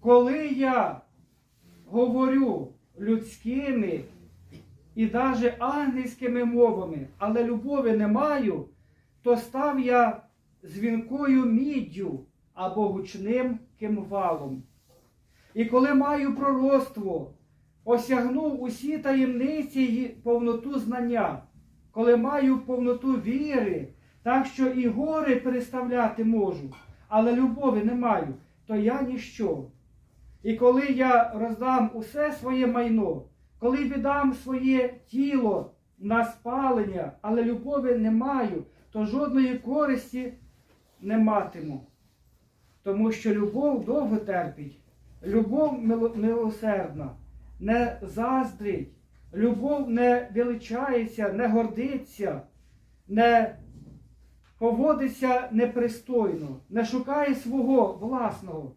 коли я говорю людськими і навіть ангельськими мовами, але любові не маю, то став я дзвінкою міддю або гучним кимвалом. І коли маю пророцтво, осягнув усі таємниці й повноту знання, коли маю повноту віри, так що і гори переставляти можу, але любові не маю, то я ніщо. І коли я роздам усе своє майно, коли віддам своє тіло на спалення, але любові не маю, то жодної користі не матиму. Тому що любов довго терпить, любов милосердна, не заздрить, любов не величається, не гордиться, не поводиться непристойно, не шукає свого власного,